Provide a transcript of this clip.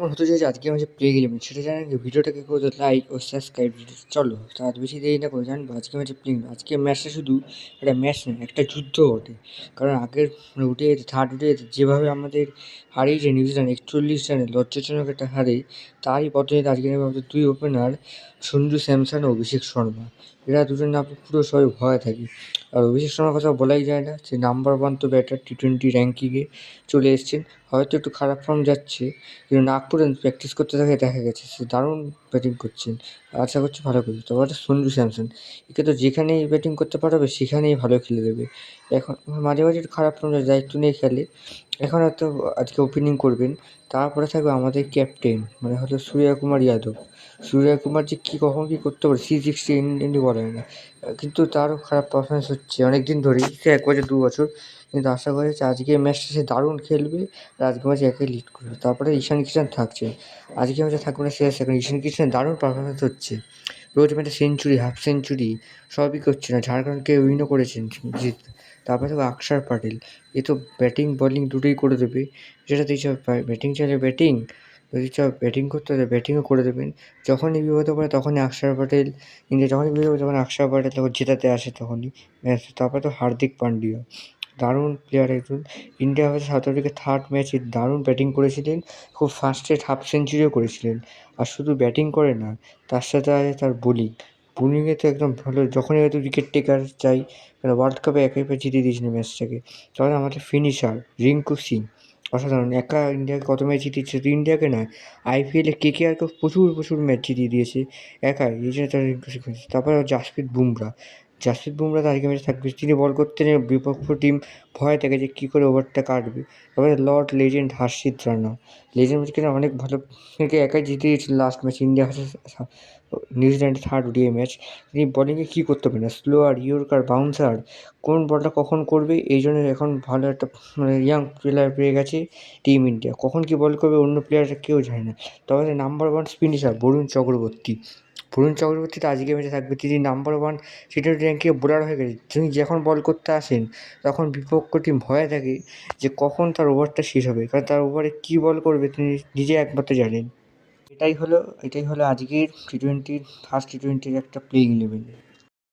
কেমন হতে চলেছে আজকে আমি যে প্লে গেলাম সেটা জানেন কি? ভিডিওটাকে করে লাইক ও সাবস্ক্রাইব চলো তার বেশি দেরি না করে জানব আজকে ম্যাচে প্লে আজকে ম্যাচটা শুধু একটা ম্যাচ নয়, একটা যুদ্ধ বটে। কারণ আগের উঠে গেছে থার্ড উঠে গেছে যেভাবে আমাদের হারিয়েছে নিউজিল্যান্ড একচল্লিশ রানে লজ্জাজনক একটা হারে, তারই পদ্ধতিতে আজকে আমাদের দুই ওপেনার সঞ্জু স্যামসন ও অভিষেক শর্মা। এরা দুজন না, পুরো সবাই ভয় থাকি। আর অভিষেক শর্মার কথা বলাই যায় না সে নাম্বার ওয়ান তো ব্যাটার টি টোয়েন্টি র্যাঙ্কিংয়ে চলে এসছেন। হয়তো একটু খারাপ ফর্ম যাচ্ছে, কিন্তু নাগপুরে প্র্যাকটিস করতে থাকে দেখা গেছে, সে দারুণ ব্যাটিং করছেন। আশা করছি ভালো করবে। তবে একটা সঞ্জু স্যামসন একে তো যেখানেই ব্যাটিং করতে পারবে, সেখানেই ভালো খেলে দেবে। এখন মাঝে মাঝে একটু খারাপ ফর্ম দায়িত্ব নিয়ে খেলে। এখন হয়তো আজকে ওপেনিং করবেন। তারপরে থাকবে আমাদের ক্যাপ্টেন মানে হয়তো সূর্যা কুমার যাদব। সূর্যা কুমার যে কী কখন কী করতে পারে সি সিক্সটি ইন্ডি বলা না। কিন্তু তারও খারাপ পারফরমেন্স হচ্ছে অনেক দিন ধরেই, সে এক বছর, দু বছর। কিন্তু আশা করা যাচ্ছে আজকের ম্যাচটা সে দারুণ খেলবে আর আজকের ম্যাচে একাই লিড করবে। তারপরে ঈশান কিষান থাকছে। আজকে ম্যাচে থাকবে না সে সেকেন্ড ঈশান কিষানের দারুণ পারফরমেন্স হচ্ছে। রোজ ম্যাচে সেঞ্চুরি হাফ সেঞ্চুরি সবই করছে না। ঝাড়খণ্ডকে উইনও করেছেন জিত তারপরে থাকবে আকসার পাটিল। এ তো ব্যাটিং বলিং দুটোই করে দেবে। যেটা দিয়েছে ব্যাটিং চাইলে ব্যাটিং যদি চাও ব্যাটিং করতে হবে ব্যাটিংও করে দেবেন। যখনই বিপদে পড়ে তখনই আকসার প্যাটেল ইন্ডিয়া, যখনই বিপদে পড়ে তখন প্যাটেল তখন জেতাতে আসে তখনই। ম্যাচ তারপরে তো হার্দিক পান্ডিয়া। দারুণ প্লেয়ার একজন। India versus South Africa third ম্যাচে দারুণ ব্যাটিং করেছিলেন, খুব ফার্স্টে হাফ সেঞ্চুরিও করেছিলেন। আর শুধু ব্যাটিং করে না, তার সাথে আছে তার বোলিং বোলিংয়ে তো একদম ভালো, যখনই হয়তো উইকেট টেকার চাই ওয়ার্ল্ড কাপে একাই জিতিয়ে দিয়েছিলেন ম্যাচটাকে তখন আমাদের ফিনিশার রিঙ্কু সিং। অসাধারণ। একা ইন্ডিয়াকে কত ম্যাচ জিতিয়েছে শুধু ইন্ডিয়াকে নয় আইপিএলে কে কে আরকে প্রচুর প্রচুর ম্যাচ জিতিয়ে দিয়েছে। একাই, এই জন্য তার তারপর জাসপ্রীত বুমরা জাসপ্রীত বুমরা তো আজকে ম্যাচে থাকবে তিনি বল করতে নেমে বিপক্ষ টিম ভয় থাকে যে কী করে ওভারটা কাটবে। তারপরে lord legend Harshit Rana legend match কিনা অনেক ভালো একাই জিতে দিয়েছিল লাস্ট ম্যাচ ইন্ডিয়া নিউজিল্যান্ডের থার্ড ওডিআই ম্যাচ তিনি বলিংয়ে কী করতে পারেন? না স্লোয়ার ইয়র্কার বাউন্সার কোন বলটা কখন করবে? এই জন্য এখন ভালো একটা মানে ইয়াং প্লেয়ার পেয়ে গেছে টিম ইন্ডিয়া কখন কী বল করবে অন্য প্লেয়াররা কেউ জানে না। তবে নাম্বার ওয়ান স্পিনিশার বরুণ চক্রবর্তী। বরুণ চক্রবর্তী তো আজকে ম্যাচে থাকবে। তিনি নাম্বার ওয়ান টি টোয়েন্টি র্যাঙ্কিংয়ে বোলার হয়ে গেছে তিনি যখন বল করতে আসেন, তখন বিপক্ষ টিম ভয়ে থাকে যে কখন তার ওভারটা শেষ হবে। কারণ তার ওভারে কী বল করবে তিনি নিজে একমাত্র জানেন। এটাই হলো এটাই হলো আজকের টি টোয়েন্টির ফার্স্ট টি টোয়েন্টির একটা প্লেইং ইলেভেন